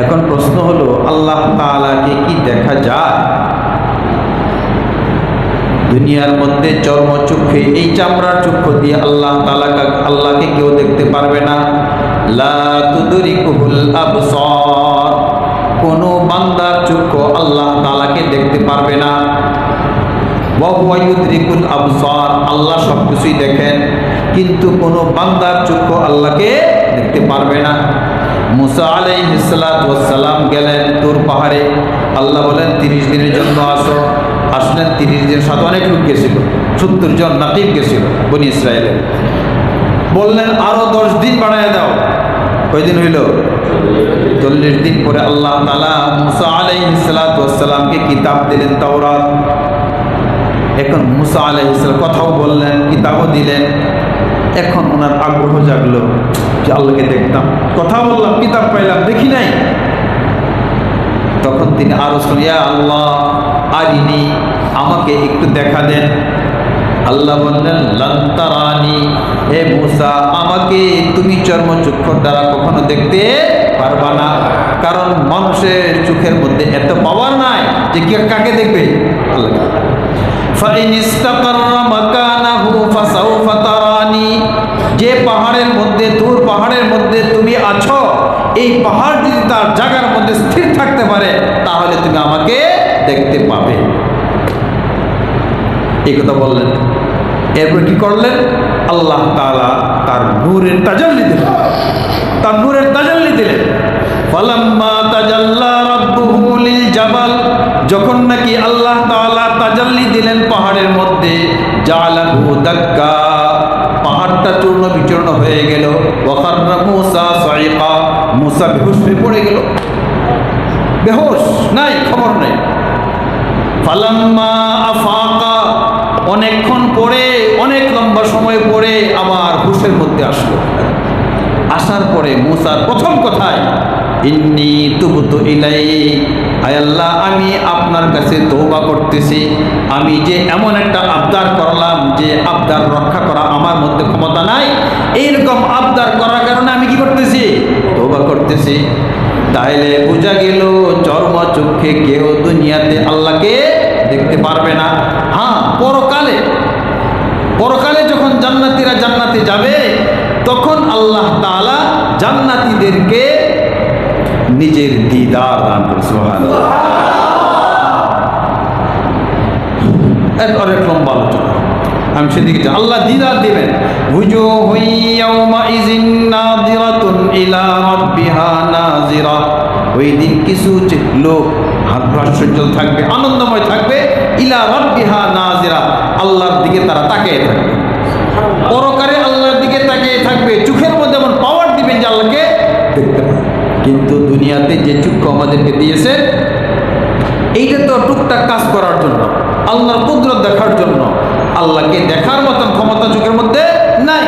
এখন প্রশ্ন হলো, আল্লাহ তাআলাকে কি দেখা যায়? দুনিয়ার মধ্যে চর্মচক্ষে এই চামড়ার চক্ষু দিয়ে আল্লাহ তালাকা আল্লাহকে কেউ দেখতে পারবে না। কোনো বান্দার চক্ষু আল্লাহ তালাকে দেখতে পারবে না। ওয়াহুয়া ইউদরিকুল আবসার, আল্লাহ সব কিছুই দেখেন, কিন্তু কোনো বান্দার চক্ষু আল্লাহকে দেখতে পারবে না। মুসা আলাই আলাইহিসসালাম গেলেন তোর পাহাড়ে। আল্লাহ বলেন, তিরিশ দিনের জন্য আসো। আসলেন তিরিশ দিনের সাথে অনেক লোক গেছিল। সত্তর জন নাকিব গেছিল বনি ইসরায়েলের। বললেন, আরও দশ দিন বাড়ায় দাও। কয়দিন হইল? চল্লিশ দিন পরে আল্লাহ তালা মুসা আলাই আলাইহিসসালামকে কিতাব দিলেন তাওরাত। এখন মুসা আলাইহিসসালাম কথাও বললেন, কিতাবও দিলেন। এখন ওনার আগ্রহ জাগলো যে আল্লাহকে দেখতাম। কথা বললাম, কিতাব পাইলাম, দেখি নাই। তখন তিনি আরও শুনিয়া আল্লাহ, আরিনি, আমাকে একটু দেখা দেন। আল্লাহ বললেন লন্তারানি হে মুসা, আমাকে তুমি চর্মচক্ষুর দ্বারা কখনো দেখতে পারবা না। কারণ মানুষের চোখের মধ্যে এত পাওয়ার নাই যে কে কাকে দেখবে? আল্লাহ এই পাহাড় যদি তার জায়গার মধ্যে স্থির থাকতে পারে, তাহলে তুমি আমাকে দেখতে পাবে। এই কথা বললেন। এরপর কি করলেন? আল্লাহ তাআলা তার নূরের তাজাল্লি দিলেন। তার নূরের তাজাল্লি দিলেন। যখন নাকি আল্লাহ তাজাল্লি দিলেন পাহাড়ের মধ্যে পাহাড়টা চূর্ণ বিচূর্ণ হয়ে গেল। ওয়াখাররা মূসা মূসা বেহুশ হয়ে পড়ে গেল। বেহুশ, নাই, খবর নেই। অনেকক্ষণ পরে, অনেক লম্বা সময় পরে আবার হুশের মধ্যে আসলো। আসার পরে মুসার প্রথম কথায় ইলাই আল্লাহ, আমি আপনার কাছে তৌবা করতেছি। আমি যে এমন একটা আবদার করলাম যে আবদার রক্ষা করা আমার মধ্যে ক্ষমতা নাই। এইরকম আবদার করার কারণে আমি কি করতেছি? করতেছি তাইলে বোঝা গেল চর্ম চক্ষে কেউ দুনিয়াতে আল্লাহকে দেখতে পারবে না। হ্যাঁ পরকালে পরকালে যখন জান্নাতীরা জান্নাতে যাবে, তখন আল্লাহ তাআলা জান্নাতীদেরকে নিজের দিদার দান করে অনেক লম্বা আলোচনা। আমি সেদিকে আল্লাহ দিদার দিবেন। হুজু হুইয়াউমা ইলা রাব্বিহা নাযিরা ওই দিন কিছু লোক ভাস্বজ্জ্বল থাকবে, আনন্দময় থাকবে, ইলা রাব্বিহা নাযিরা আল্লাহর দিকে তারা তাকিয়ে থাকবে। পরকারে আল্লাহর দিকে তাকিয়ে থাকবে। চোখের মধ্যে এমন পাওয়ার দিবেন যে আল্লাহকে দেখতে পাবে। কিন্তু দুনিয়াতে যে চক্ষু আমাদেরকে দিয়েছে, এইটা তো টুকটাক কাজ করার জন্য, আল্লাহর কুদরত দেখার জন্য। আল্লাহকে দেখার মতন ক্ষমতা চোখের মধ্যে নাই।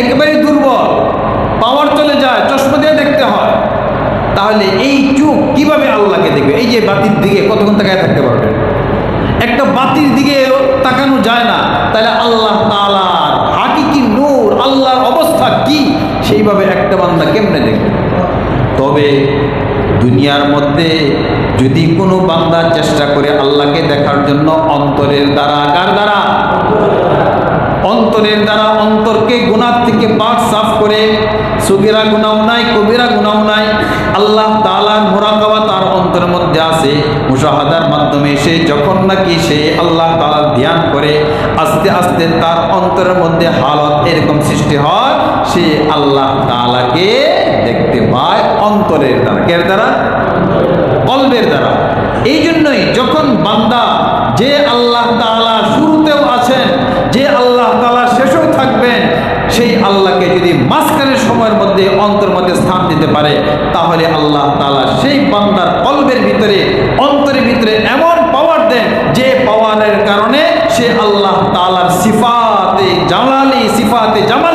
একেবারেই দুর্বল পাওয়ার চলে যায় চশমা দিয়ে দেখতে হয় তাহলে এই চোখ কীভাবে আল্লাহকে দেখবে? এই যে বাতির দিকে কতক্ষণ তাকায় থাকতে পারবে? একটা বাতির দিকে তাকানো যায় না। তাহলে আল্লাহ তালার হাকিকি নূর, আল্লাহর অবস্থা কি? সেইভাবে একটা বান্দা কেমনে দেখবে? তবে দুনিয়ার মধ্যে যদি কোনো বান্দা চেষ্টা করে আল্লাহকে দেখার জন্য অন্তরের দ্বারা, কার দ্বারা? অন্তরের দ্বারা অন্তরকে গুণার থেকে পাক সাফ করে, সুগিরা গুণাও নাই, কবিরা গুণাও নাই আল্লাহ তালার মোরাকাবা তার অন্তরের মধ্যে আছে, মুশাহাদার মাধ্যমে সে যখন নাকি সে আল্লাহ তালা ধ্যান করে, আস্তে আস্তে তার অন্তরের মধ্যে হালত এরকম সৃষ্টি হয়, সে আল্লাহ তালাকে দেখতে পায় অন্তরের দ্বারা। কে দ্বারা? বান্দাকে যদি মাঝখানের সময়ের মধ্যে অন্তর মধ্যে স্থান দিতে পারে, তাহলে আল্লাহ তালা সেই বান্দার কল্পের ভিতরে, অন্তরের ভিতরে এমন পাওয়ার দেন যে পাওয়ারের কারণে সে আল্লাহ তালার সিফাতে জামালি সিফাতে জামাল